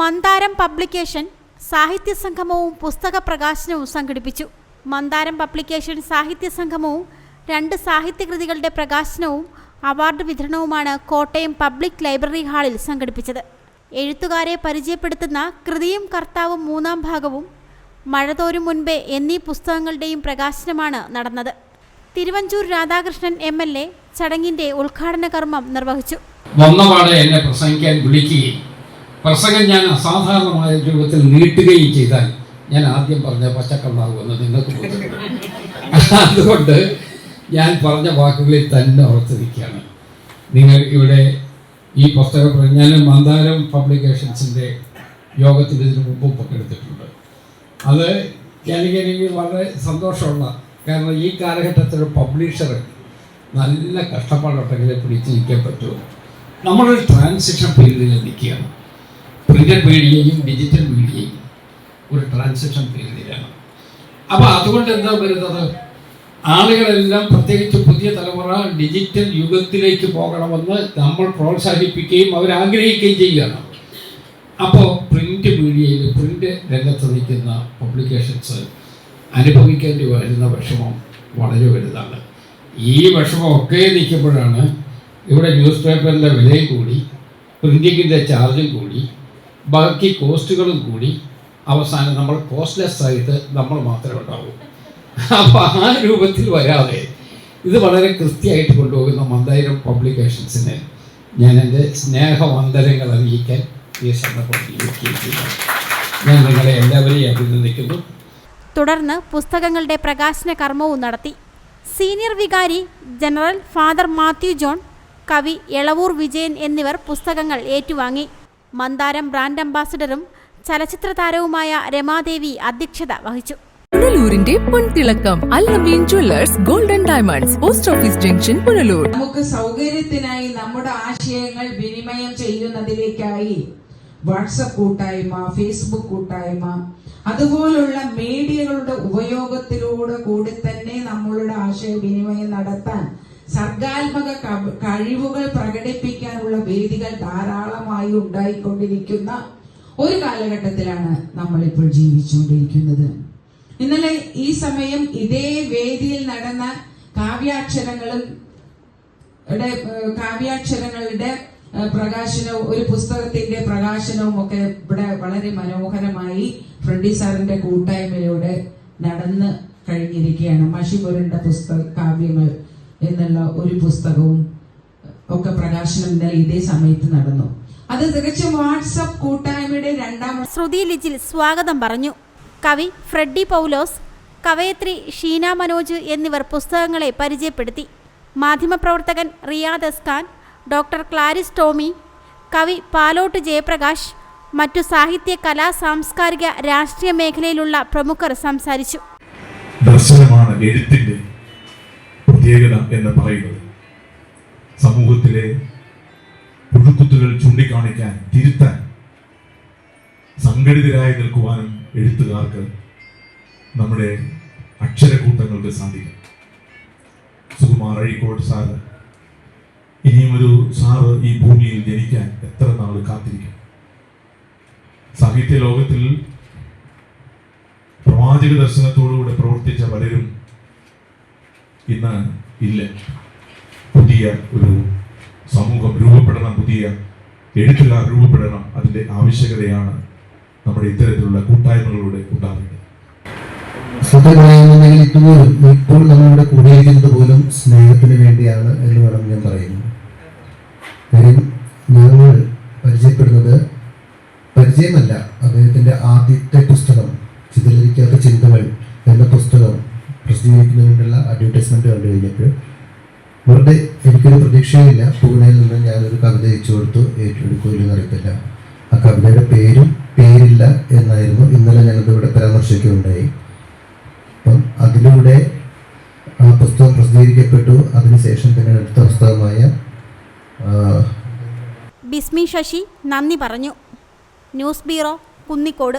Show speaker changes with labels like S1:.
S1: മന്ദാരം publication സാഹിത്യ സംഗമവും പുസ്തക പ്രകാശനവും സംഘടിപ്പിച്ചു. മന്ദാരം പബ്ലിക്കേഷൻ സാഹിത്യ സംഗമവും രണ്ട് സാഹിത്യകൃതികളുടെ പ്രകാശനവും അവാർഡ് വിതരണവുമാണ് കോട്ടയം പബ്ലിക് ലൈബ്രറി ഹാളിൽ സംഘടിപ്പിച്ചത്. എഴുത്തുകാരെ പരിചയപ്പെടുത്തുന്ന കൃതിയും കർത്താവും മൂന്നാം ഭാഗവും മഴതോരും മുൻപേ എന്നീ പുസ്തകങ്ങളുടെയും പ്രകാശനമാണ് നടന്നത്. Thiruvanchoor Radhakrishnan M L A ചടങ്ങിന്റെ ഉദ്ഘാടന കർമ്മം നിർവഹിച്ചു.
S2: വന്നപാടെ എന്നെ പ്രസംഗിക്കാൻ വിളിക്കുകയും പ്രസംഗം ഞാൻ അസാധാരണമായ രൂപത്തിൽ നീട്ടുകയും ചെയ്താൽ ഞാൻ ആദ്യം പറഞ്ഞ പച്ചക്കള്ളാകുമെന്ന് നിങ്ങൾക്ക്. അതുകൊണ്ട് ഞാൻ പറഞ്ഞ വാക്കുകളിൽ തന്നെ ഓർത്തിരിക്കുകയാണ്. നിങ്ങൾ ഇവിടെ ഈ പുസ്തകം ഞാൻ മന്ദാരം പബ്ലിക്കേഷൻസിന്റെ യോഗത്തിൽ ഇതിനു മുമ്പും പങ്കെടുത്തിട്ടുണ്ട്. അത് എനിക്ക് വളരെ സന്തോഷമുള്ള കാരണം ഈ കാലഘട്ടത്തിൽ പബ്ലിഷർ നല്ല കഷ്ടപ്പാടുണ്ടെങ്കിലേ പിടിച്ച് നിൽക്കാൻ പറ്റുമോ? നമ്മളൊരു ട്രാൻസിഷൻ പീരീഡിൽ നിൽക്കുകയാണ്. പ്രിന്റഡ് മീഡിയയും ഡിജിറ്റൽ മീഡിയയും ഒരു ട്രാൻസാക്ഷൻ ഫീൽഡിലാണ് അപ്പോൾ അതുകൊണ്ട് എന്താ വരുന്നത്? ആളുകളെല്ലാം പ്രത്യേകിച്ച് പുതിയ തലമുറ ഡിജിറ്റൽ യുഗത്തിലേക്ക് പോകണമെന്ന് നമ്മൾ പ്രോത്സാഹിപ്പിക്കുകയും അവരാഗ്രഹിക്കുകയും ചെയ്യുകയാണ്. അപ്പോൾ പ്രിന്റ് മീഡിയയിൽ പ്രിന്റ് രംഗത്ത് നിൽക്കുന്ന പബ്ലിക്കേഷൻസ് അനുഭവിക്കേണ്ടി വരുന്ന വിഷമം വളരെ വലുതാണ്. ഈ വിഷമമൊക്കെ നിൽക്കുമ്പോഴാണ് ഇവിടെ ന്യൂസ് പേപ്പറിന്റെ വിലയും കൂടി പ്രിന്റിങ്ങിന്റെ ചാർജും കൂടി ബാക്കി കോസ്റ്റുകളും കൂടി അവസാനം നമ്മൾ കോസ്റ്റ്ലെസ് ആയിട്ട് നമ്മൾ മാത്രമേ ഉണ്ടാവൂ. അപ്പോൾ ആ രൂപത്തിൽ വരാതെ ഇത് വളരെ കൃത്യമായിട്ട് കൊണ്ടുപോകുന്ന മന്ദായിരം പബ്ലിക്കേഷൻസിന് ഞാൻ എന്റെ സ്നേഹവന്ദനങ്ങൾ അറിയിക്കാൻ ഈ സന്ദർഭത്തിൽ ഞാൻ നിങ്ങളെ എല്ലാവരെയും അഭിനന്ദിക്കുന്നു.
S1: തുടർന്ന് പുസ്തകങ്ങളുടെ പ്രകാശന കർമ്മവും നടത്തി. സീനിയർ വികാരി ജനറൽ ഫാദർ മാത്യു ജോൺ കവി എളവൂർ വിജയൻ എന്നിവർ പുസ്തകങ്ങൾ ഏറ്റുവാങ്ങി. മന്ദാരം ബ്രാൻഡ് അംബാസഡറും ചലച്ചിത്ര താരവുമായ രമാദേവി അധ്യക്ഷത വഹിച്ചു.
S3: പുനലൂരിന്റെ പൊൻതിളക്കം jewellers golden diamonds post office junction Punalur.
S4: നമുക്ക് സൗകര്യത്തിനായി നമ്മുടെ ആശയങ്ങൾ വിനിമയം ചെയ്യുന്നതിലേക്കായി വാട്സപ്പ് കൂട്ടായ്മ ഫേസ്ബുക്ക് കൂട്ടായ്മ അതുപോലുള്ള മീഡിയകളുടെ ഉപയോഗത്തിലൂടെ കൂടി തന്നെ നമ്മളുടെ ആശയവിനിമയം നടത്താൻ സർഗാത്മക കഴിവുകൾ പ്രകടിപ്പിക്കാനുള്ള വേദികൾ ധാരാളമായി ഉണ്ടായിക്കൊണ്ടിരിക്കുന്ന ഒരു കാലഘട്ടത്തിലാണ് നമ്മൾ ഇപ്പോൾ ജീവിച്ചുകൊണ്ടിരിക്കുന്നത്. ഇന്നലെ ഈ സമയം ഇതേ വേദിയിൽ നടന്ന കാവ്യാക്ഷരങ്ങളും കാവ്യാക്ഷരങ്ങളുടെ പ്രകാശനവും ഒരു പുസ്തകത്തിന്റെ പ്രകാശനവും ഒക്കെ ഇവിടെ വളരെ മനോഹരമായി ഫ്രണ്ടി സാറിന്റെ കൂട്ടായ്മയോടെ നടന്ന് കഴിഞ്ഞിരിക്കുകയാണ്. മഷി പുരണ്ട പുസ്തക കാവ്യങ്ങൾ. എന്നുള്ള ഒരു പുസ്തകവും ഒക്കെ പ്രകാശനം ഇന്നലെ ഇതേ സമയത്ത് നടന്നു. അത് തികച്ചും വാട്സപ്പ് കൂട്ടായ്മയുടെ രണ്ടാം
S1: ശ്രുതി ലിജിൽ സ്വാഗതം പറഞ്ഞു. കവി ഫ്രെഡി പൗലോസ് കവയത്രി ഷീന മനോജ് എന്നിവർ പുസ്തകങ്ങളെ പരിചയപ്പെടുത്തി. മാധ്യമപ്രവർത്തകൻ റിയാദ് അസ്കാൻ ഡോക്ടർ ക്ലാരിസ് ടോമി കവി പാലോട്ട് ജയപ്രകാശ് മറ്റു സാഹിത്യ കലാ സാംസ്കാരിക രാഷ്ട്രീയ മേഖലയിലുള്ള പ്രമുഖർ സംസാരിച്ചു.
S5: ദർശനമാണ് എഴുത്തിന്റെ പ്രത്യേകത എന്ന് പറയുന്നത് സമൂഹത്തിലെ പുഴുക്കുത്തുകൾ ചൂണ്ടിക്കാണിക്കാൻ തിരുത്താൻ സംഘടിതരായി നിൽക്കുവാനും എഴുത്തുകാർക്ക് നമ്മുടെ അക്ഷരക്കൂട്ടങ്ങൾക്ക് സാധിക്കും. സുകുമാർ അഴീക്കോട് സാറ് ഇനിയും ഒരു സാറ് ഈ ഭൂമിയിൽ ജനിക്കാൻ എത്ര നാൾ കാത്തിരിക്കും? സാഹിത്യ ലോകത്തിൽ പ്രവാചക ദർശനത്തോടുകൂടെ പ്രവർത്തിച്ച പലരും ഇന്ന് ഇല്ല. പുതിയ ഒരു സമൂഹം രൂപപ്പെടണം പുതിയ എഴുത്തുകാർ രൂപപ്പെടണം. അതിന്റെ ആവശ്യകതയാണ് നമ്മുടെ ഇത്തരത്തിലുള്ള കൂട്ടായ്മകളിലൂടെ ഉണ്ടാകുന്നത്.
S6: സത്യം പറയുന്നുണ്ടെങ്കിൽ ഇതുപോലും ഇപ്പോൾ കൂടിയിരിക്കുന്നത് പോലും സ്നേഹത്തിന് വേണ്ടിയാണ് എന്ന് വേണം ഞാൻ പറയുന്നു കാര്യം ഞങ്ങൾ പരിചയപ്പെടുന്നത് പരിചയമല്ല. അദ്ദേഹത്തിന്റെ ആദ്യത്തെ പുസ്തകം ചിതലരിക്കാത്ത ചിന്തകൾ എന്ന പുസ്തകം പ്രസിദ്ധീകരിക്കുന്നതിനുള്ള അഡ്വർടൈസ്മെന്റ് കണ്ടു കഴിഞ്ഞപ്പോൾ വെറുതെ എനിക്കൊരു പ്രതീക്ഷയില്ല പൂനെയിൽ നിന്ന് ഞാനൊരു കവിത അയച്ചു കൊടുത്തു. ഏറ്റെടുക്കില്ലെന്ന് അറിയത്തില്ല. ആ കവിതയുടെ പേരും പേരില്ല എന്നായിരുന്നു ഇന്നലെ ഞാനത് ഇവിടെ പരാമർശിക്കുകയുണ്ടായി. അപ്പം അതിലൂടെ ആ പുസ്തകം പ്രസിദ്ധീകരിക്കപ്പെട്ടു. അതിനുശേഷം പിന്നെ അടുത്ത പുസ്തകമായ
S1: ബിസ്മി ശശി നന്ദി പറഞ്ഞു. News bureau Kunnicode.